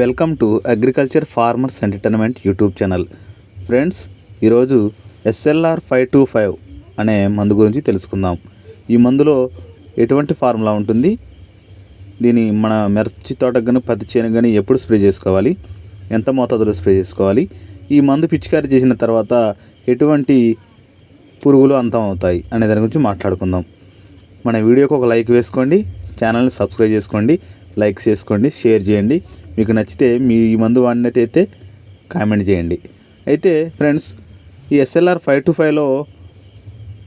Welcome to agriculture farmers entertainment YouTube channel. Friends ఈరోజు SLR five two five అనే మందు గురించి తెలుసుకుందాం. ఈ మందులో ఎటువంటి ఫార్ములా ఉంటుంది? దీని మన మిర్చి తోటకు కానీ పత్తి చేను కానీ ఎప్పుడు స్ప్రే చేసుకోవాలి? ఎంత మోతాదులో స్ప్రే చేసుకోవాలి? ఈ మందు పిచికారీ చేసిన తర్వాత ఎటువంటి పురుగులు అంతం అవుతాయి అనే దాని గురించి మాట్లాడుకుందాం. మన వీడియోకి ఒక లైక్ వేసుకోండి ఛానల్ని సబ్స్క్రైబ్ చేసుకోండి లైక్ చేసుకోండి షేర్ చేయండి. మీకు నచ్చితే మీ ఈ మందు వాడినైతే కామెంట్ చేయండి. అయితే ఫ్రెండ్స్ ఈ ఎస్ఎల్ఆర్ ఫైవ్ టు ఫైవ్లో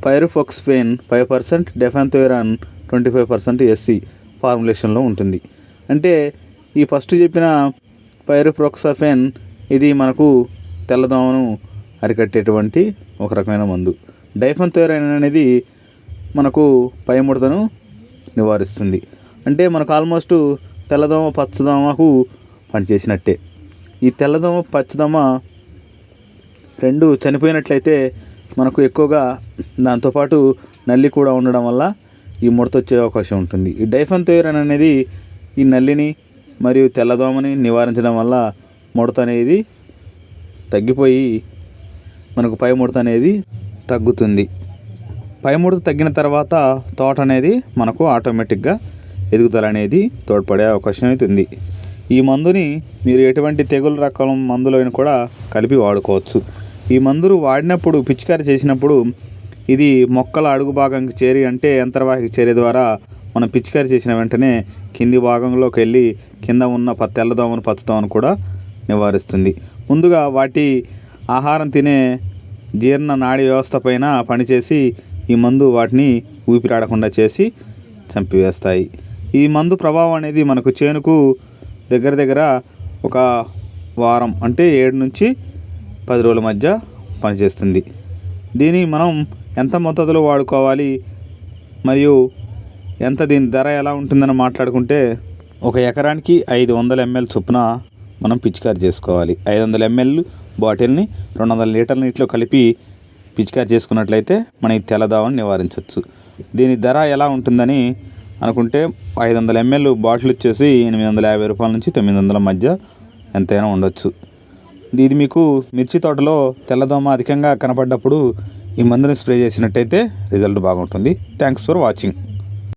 pyriproxyfen five percent diafenthiuron twenty five percent SC ఫార్ములేషన్లో ఉంటుంది. అంటే ఈ ఫస్ట్ చెప్పిన పైరోఫ్రోక్సఫెన్ ఇది మనకు తెల్లదోమను అరికట్టేటువంటి ఒక రకమైన మందు. డైఫెన్థోరైన్ అనేది మనకు పై ముడతను నివారిస్తుంది. అంటే మనకు ఆల్మోస్ట్ తెల్లదోమ పచ్చదోమకు పనిచేసినట్టే. ఈ తెల్లదోమ పచ్చదోమ రెండు చనిపోయినట్లయితే మనకు ఎక్కువగా దాంతోపాటు నల్లి కూడా ఉండడం వల్ల ఈ ముడత వచ్చే అవకాశం ఉంటుంది. ఈ డైఫన్ డైఫెన్థోరైన్ అనేది ఈ నల్లిని మరియు తెల్లదోమని నివారించడం వల్ల ముడత అనేది తగ్గిపోయి మనకు పై ముడత అనేది తగ్గుతుంది. పై ముడత తగ్గిన తర్వాత తోట అనేది మనకు ఆటోమేటిక్గా ఎదుగుదల అనేది తోడ్పడే అవకాశం అయితే ఉంది. ఈ మందుని మీరు ఎటువంటి తెగులు రకం మందులైన కూడా కలిపి వాడుకోవచ్చు. ఈ మందులు వాడినప్పుడు పిచికారి చేసినప్పుడు ఇది మొక్కల అడుగు భాగంకి చేరి అంటే యంత్రవాహికి చేరే ద్వారా మనం పిచికారి చేసిన వెంటనే కింది భాగంలోకి వెళ్ళి కింద ఉన్న తెల్లదోమను పచ్చదోమను కూడా నివారిస్తుంది. ముందుగా వాటి ఆహారం తినే జీర్ణ నాడి వ్యవస్థ పైన పనిచేసి ఈ మందు వాటిని ఊపిరాడకుండా చేసి చంపివేస్తాయి. ఈ మందు ప్రభావం అనేది మనకు చేనుకు దగ్గర దగ్గర ఒక వారం అంటే ఏడు నుంచి పది రోజుల మధ్య పనిచేస్తుంది. దీన్ని మనం ఎంత మోతాదులో వాడుకోవాలి మరియు ఎంత దీని ధర ఎలా ఉంటుందని మాట్లాడుకుంటే ఒక ఎకరానికి ఐదు వందల ఎంఎల్ చొప్పున మనం పిచికారి చేసుకోవాలి. ఐదు వందల ఎంఎల్ బాటిల్ని రెండు వందల లీటర్ల నీటిలో కలిపి పిచికారి చేసుకున్నట్లయితే మన ఈ తెల్లదావని నివారించవచ్చు దీని ధర ఎలా ఉంటుందని అనుకుంటే ఐదు వందల ఎంఎల్ బాటిల్ వచ్చేసి ఎనిమిది వందల యాభై రూపాయల నుంచి తొమ్మిది వందల మధ్య ఎంతైనా ఉండొచ్చు. ఇది మీకు మిర్చి తోటలో తెల్లదోమ అధికంగా కనపడ్డప్పుడు ఈ మందుని స్ప్రే చేసినట్టయితే రిజల్ట్ బాగుంటుంది. Thanks for watching.